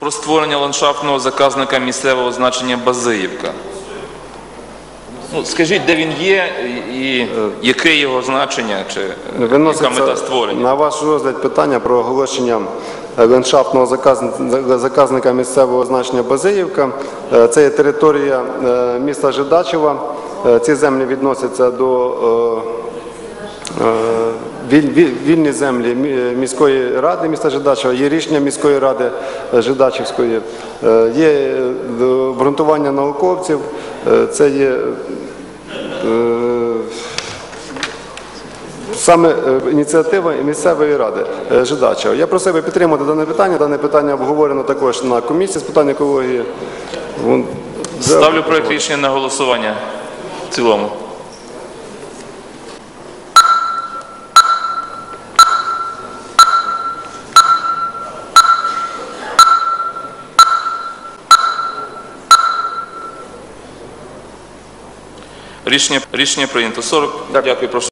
Про створення ландшафтного заказника місцевого значення Базиївка. Ну, скажіть, де він є і яке його значення, чи е, яка мета створення? на ваш розгляд питання про оголошення е, ландшафтного заказника місцевого значення Базиївка. Е, Це є територія е, міста Жидачева. Ці землі відносяться до вільні землі міської ради міста Жидачева. Є рішення міської ради е, Жидачівської. Е, Є е, обґрунтування науковців. Е, Це є е, Саме е, ініціатива місцевої ради е, Жидачева. Я просив би підтримати дане питання. Дане питання обговорено також на комісії з питань екології. Вон- Ставлю проект рішення на голосування в цілому. Рішення, рішення прийнято. 40. Дякую, прошу